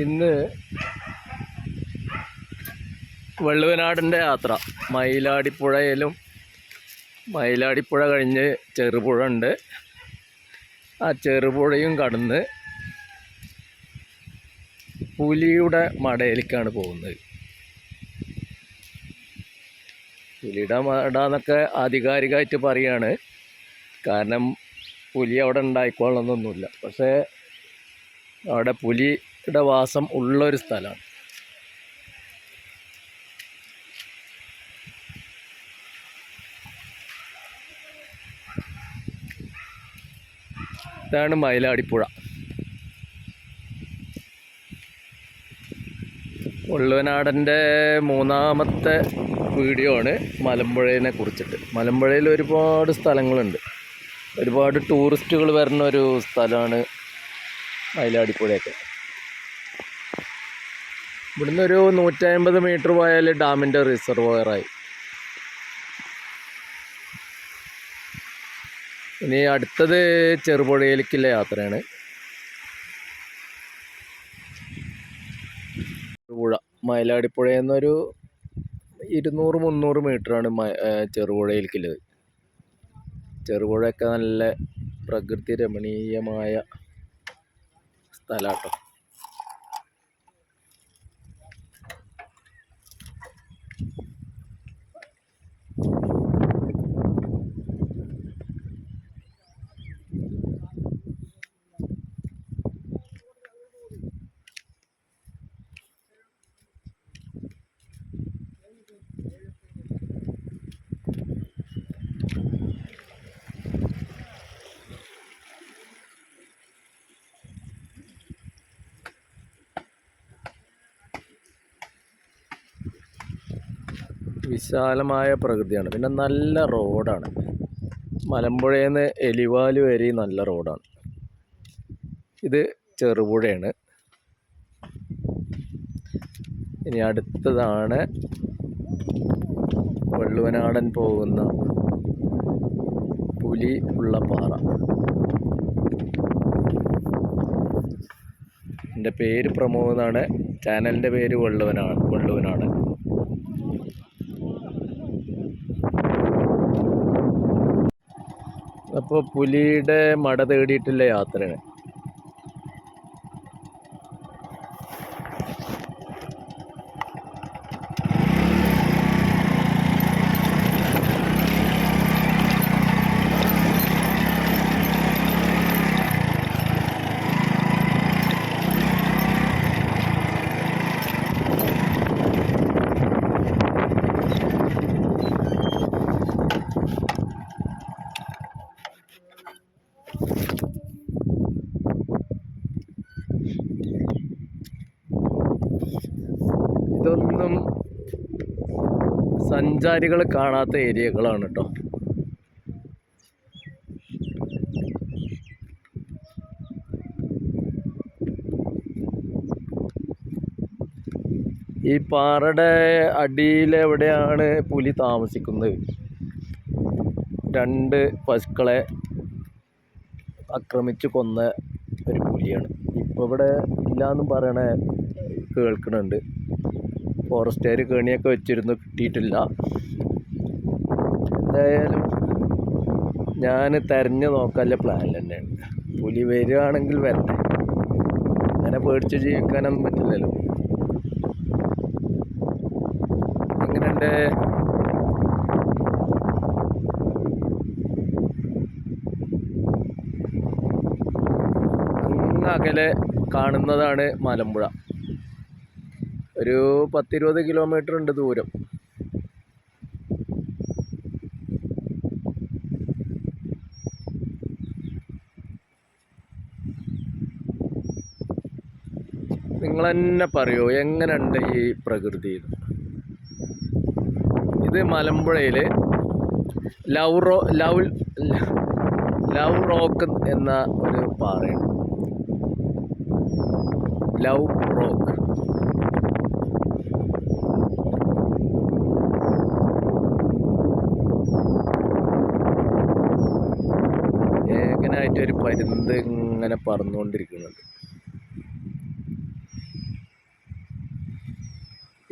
ഇന്ന് വള്ളുവനാടിന്റെ യാത്ര. മയിലാടിപ്പുഴയിലും മയിലാടിപ്പുഴ കഴിഞ്ഞ് ചെറുപുഴ ഉണ്ട്. ആ ചെറുപുഴയും കടന്ന് പുലിയുടെ മടയിലേക്കാണ് പോകുന്നത്. പുലിയുടെ മട എന്നൊക്കെ ആധികാരികമായിട്ട് പറയാണ്. കാരണം പുലി അവിടെ ഉണ്ടായിക്കോളണമെന്നൊന്നുമില്ല പക്ഷേ അവിടെ പുലിയുടെ വാസം ഉള്ളൊരു സ്ഥലമാണ്. ഇതാണ് മയിലാടിപ്പുഴ. ഉള്ളുവനാടന്റെ മൂന്നാമത്തെ വീഡിയോ ആണ് മലമ്പുഴയെ കുറിച്ചിട്ട്. മലമ്പുഴയിൽ ഒരുപാട് സ്ഥലങ്ങളുണ്ട്. ഒരുപാട് ടൂറിസ്റ്റുകൾ വരുന്ന ഒരു സ്ഥലമാണ് മയിലാടിപ്പുഴയൊക്കെ ഇവിടുന്ന് ഒരു നൂറ്റമ്പത് മീറ്റർ പോയാൽ ഡാമിന്റെ റിസർവോയറായി ഇനി അടുത്തത് ചെറുപുഴയിലേക്കുള്ള യാത്രയാണ്. പുഴ മയിലാടിപ്പുഴയിൽ നിന്നൊരു ഇരുന്നൂറ് മുന്നൂറ് മീറ്ററാണ് ചെറുപുഴയിലേക്കുള്ളത്. ചെറുപുഴയൊക്കെ നല്ല പ്രകൃതി രമണീയമായ സ്ഥലാട്ടോ വിശാലമായ പ്രകൃതിയാണ്. പിന്നെ നല്ല റോഡാണ്. മലമ്പുഴയിൽ നിന്ന് എലിവാൽ വരെ നല്ല റോഡാണ്. ഇത് ചെറുപുഴയാണ്. ഇനി അടുത്തതാണ് വള്ളുവനാടൻ പോകുന്ന പുലി ഉള്ള പാറ. എന്റെ പേര് പ്രമോദ് എന്നാണ്. ചാനലിന്റെ പേര് വള്ളുവനാണ് വള്ളുവനാടൻ. അപ്പോൾ പുലിയുടെ മട തേടിയിട്ടുള്ള യാത്രയാണ് ഇതൊന്നും സഞ്ചാരികൾ കാണാത്ത ഏരിയകളാണ് കേട്ടോ ഈ പാറയുടെ അടിയിൽ എവിടെയാണ് പുലി താമസിക്കുന്നത്? രണ്ട് പശുക്കളെ ആക്രമിച്ച് കൊന്ന ഒരു പുലിയാണ്. ഇപ്പോൾ ഇവിടെ ഇല്ലയെന്നും പറയണ കേൾക്കുന്നുണ്ട് ഫോറസ്റ്റുകാർ കേണിയൊക്കെ വെച്ചിരുന്നു കിട്ടിയിട്ടില്ല. എന്തായാലും ഞാൻ തെരഞ്ഞു നോക്കാനുള്ള പ്ലാൻ തന്നെയാണ് പുലി വരികയാണെങ്കിൽ വരട്ടെ. അങ്ങനെ പേടിച്ച് ജീവിക്കാനൊന്നും പറ്റില്ലല്ലോ. എങ്ങനെയുണ്ട്? അങ്ങ് അകലെ കാണുന്നതാണ് മലമ്പുഴ. ഒരു പത്തിരുപത് കിലോമീറ്റർ ഉണ്ട് ദൂരം. നിങ്ങൾ തന്നെ പറയൂ എങ്ങനെയുണ്ട് ഈ പ്രകൃതി? ഇത് മലമ്പുഴയിൽ ലൗറോ ലൗ ലവ് റോക്ക് എന്ന ഒരു പാറയാണ്. Love rock. ഒരു പരുന്ത് ഇങ്ങനെ പറന്നുകൊണ്ടിരിക്കുന്നുണ്ട്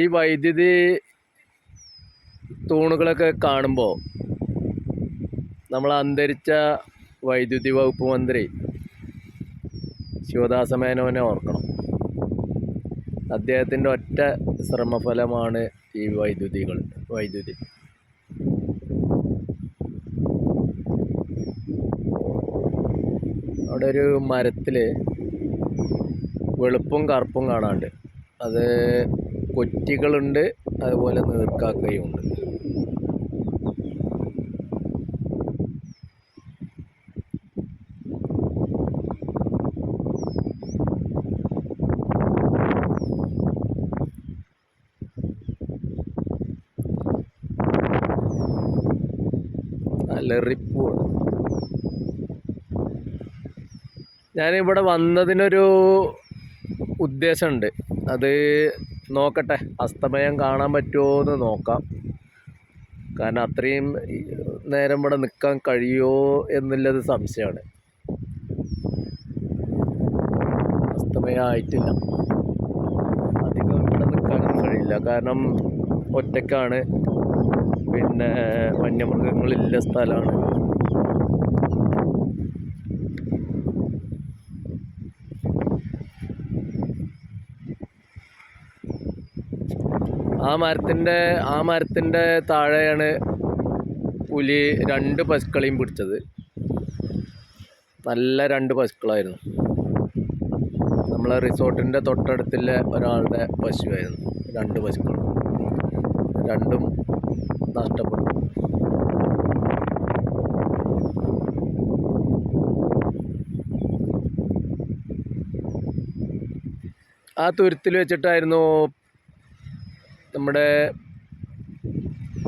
ഈ വൈദ്യുതി തൂണുകളൊക്കെ കാണുമ്പോൾ നമ്മൾ അന്തരിച്ച വൈദ്യുതി വകുപ്പ് മന്ത്രി ശിവദാസമേനോനെ ഓർക്കണം. അദ്ദേഹത്തിന്റെ ഒറ്റ ശ്രമഫലമാണ് ഈ വൈദ്യുതികൾ വൈദ്യുതി. ഒരു മരത്തിൽ വെളുപ്പും കറുപ്പും കാണാണ്ട്. അത് കൊറ്റികളുണ്ട് അതുപോലെ നീർക്കാക്കയും ഉണ്ട് അലറിപ്പൂ ഞാനിവിടെ വന്നതിനൊരു ഉദ്ദേശമുണ്ട്. അത് നോക്കട്ടെ അസ്തമയം കാണാൻ പറ്റുമോ എന്ന് നോക്കാം. കാരണം അത്രയും നേരം ഇവിടെ നിൽക്കാൻ കഴിയുമോ എന്നുള്ളത് സംശയമാണ്. അസ്തമയം ആയിട്ടില്ല. അധികം ഇവിടെ നിൽക്കാനൊന്നും കഴിയില്ല. കാരണം ഒറ്റക്കാണ് പിന്നെ വന്യമൃഗങ്ങളില്ല സ്ഥലമാണ്. ആ മരത്തിന്റെ ആ മരത്തിന്റെ താഴെയാണ് പുലി രണ്ട് പശുക്കളെയും പിടിച്ചത്. നല്ല രണ്ട് പശുക്കളായിരുന്നു. നമ്മളെ റിസോർട്ടിന്റെ തൊട്ടടുത്തുള്ള ഒരാളുടെ പശുവായിരുന്നു. രണ്ട് പശുക്കൾ രണ്ടും നഷ്ടപ്പെട്ടു. ആ തുരുത്തിൽ വെച്ചിട്ടായിരുന്നു നമ്മുടെ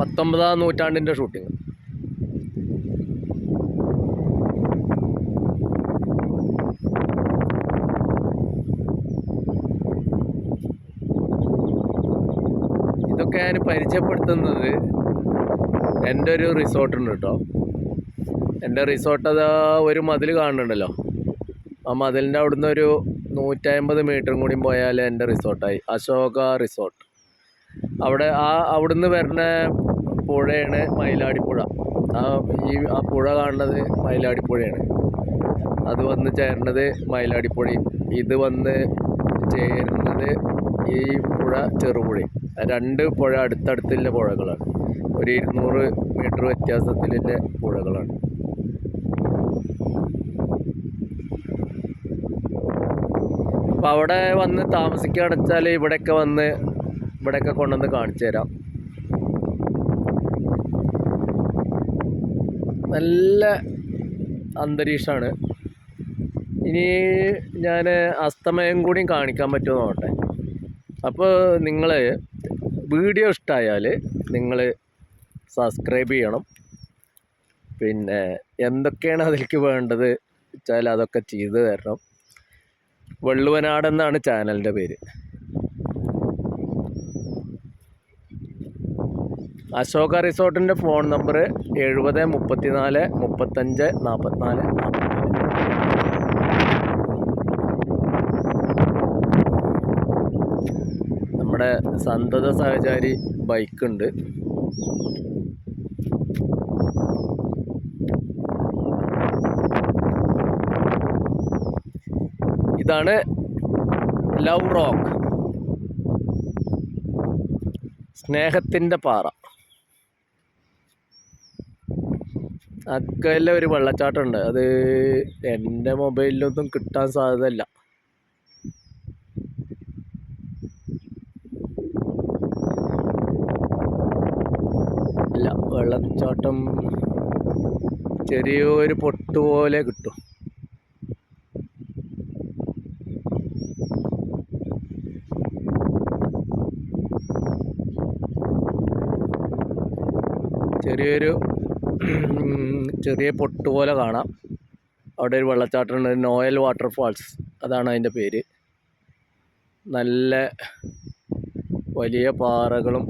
പത്തൊമ്പതാം നൂറ്റാണ്ടിന്റെ ഷൂട്ടിങ്. ഇതൊക്കെ ഞാൻ പരിചയപ്പെടുത്തുന്നത് എന്റെ ഒരു റിസോർട്ടുണ്ട് കേട്ടോ. എന്റെ റിസോർട്ട് അതാ ഒരു മതിൽ കാണുന്നുണ്ടല്ലോ. ആ മതിലിന്റെ അവിടുന്ന് ഒരു നൂറ്റമ്പത് മീറ്ററും കൂടി പോയാൽ എന്റെ റിസോർട്ടായി. അശോക റിസോർട്ട്. അവിടെ ആ അവിടുന്ന് വരുന്ന പുഴയാണ് മയിലാടിപ്പുഴ. ആ ഈ ആ പുഴ കാണുന്നത് മയിലാടിപ്പുഴയാണ്. അത് വന്ന് ചേരുന്നത് മയിലാടിപ്പുഴയും. ഇത് വന്ന് ചേരുന്നത് ഈ പുഴ ചെറുപുഴയും. രണ്ട് പുഴ അടുത്തടുത്തുള്ള പുഴകളാണ്. ഒരു ഇരുന്നൂറ് മീറ്റർ വ്യത്യാസത്തിലുള്ള പുഴകളാണ്. അപ്പോൾ അവിടെ വന്ന് താമസിക്കുക വെച്ചാൽ ഇവിടെയൊക്കെ വന്ന് ഇവിടെയൊക്കെ കൊണ്ടുവന്ന് കാണിച്ചു തരാം. നല്ല അന്തരീക്ഷമാണ്. ഇനി ഞാൻ അസ്തമയം കൂടി കാണിക്കാൻ പറ്റുമോ നോക്കട്ടെ. അപ്പോൾ നിങ്ങൾ വീഡിയോ ഇഷ്ടമായാൽ നിങ്ങൾ സബ്സ്ക്രൈബ് ചെയ്യണം. പിന്നെ എന്തൊക്കെയാണ് അതിലേക്ക് വേണ്ടത് വെച്ചാൽ അതൊക്കെ ചെയ്തു തരണം. വെള്ളുവനാടെന്നാണ് ചാനലിന്റെ പേര്. അശോക റിസോർട്ടിന്റെ ഫോൺ നമ്പർ എഴുപത് മുപ്പത്തിനാല് മുപ്പത്തഞ്ച് നാൽപ്പത്തിനാല്. നമ്മുടെ സന്തത സഹചാരി ബൈക്കുണ്ട്. ഇതാണ് ലവ് റോക്ക്. സ്നേഹത്തിന്റെ പാറ. അക്കല്ല ഒരു വെള്ളച്ചാട്ടമുണ്ട്. അത് എന്റെ മൊബൈലിലൊന്നും കിട്ടാൻ സാധ്യതയില്ല. അല്ല വെള്ളച്ചാട്ടം ചെറിയൊരു പൊട്ട് പോലെ കിട്ടും. ചെറിയൊരു ചെറിയ പൊട്ട് പോലെ കാണാം. അവിടെ ഒരു വെള്ളച്ചാട്ടമുണ്ട് നോയൽ വാട്ടർഫാൾസ് അതാണ് അതിന്റെ പേര്. നല്ല വലിയ പാറകളും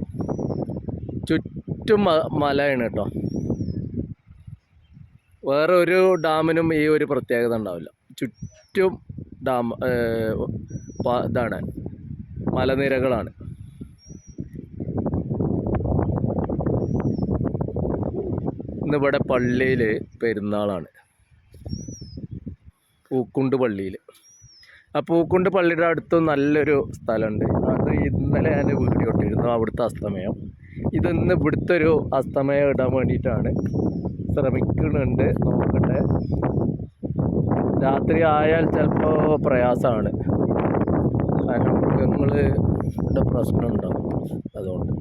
ചുറ്റും മലയാണ് കേട്ടോ. വേറെ ഒരു ഡാമിനും ഈ ഒരു പ്രത്യേകത ഉണ്ടാവില്ല. ചുറ്റും ഡാം ഇതാണ്. മലനിരകളാണ്. ഇന്നിവിടെ പള്ളിയിൽ പെരുന്നാളാണ്. പൂക്കുണ്ട് പള്ളിയിൽ ആ പൂക്കുണ്ട് പള്ളിയുടെ അടുത്ത് നല്ലൊരു സ്ഥലമുണ്ട്. അത് ഇന്നലെ ഞാൻ വീഡിയോ ഇട്ടിരുന്നു അവിടുത്തെ അസ്തമയം. ഇതിന്ന് ഇവിടുത്തെ ഒരു അസ്തമയം ഇടാൻ വേണ്ടിയിട്ടാണ്. ശ്രമിക്കുന്നുണ്ട് നോക്കട്ടെ. രാത്രി ആയാൽ ചിലപ്പോൾ പ്രയാസമാണ്. കാരണം മൃഗങ്ങൾ പ്രശ്നമുണ്ടാവും. അതുകൊണ്ട്.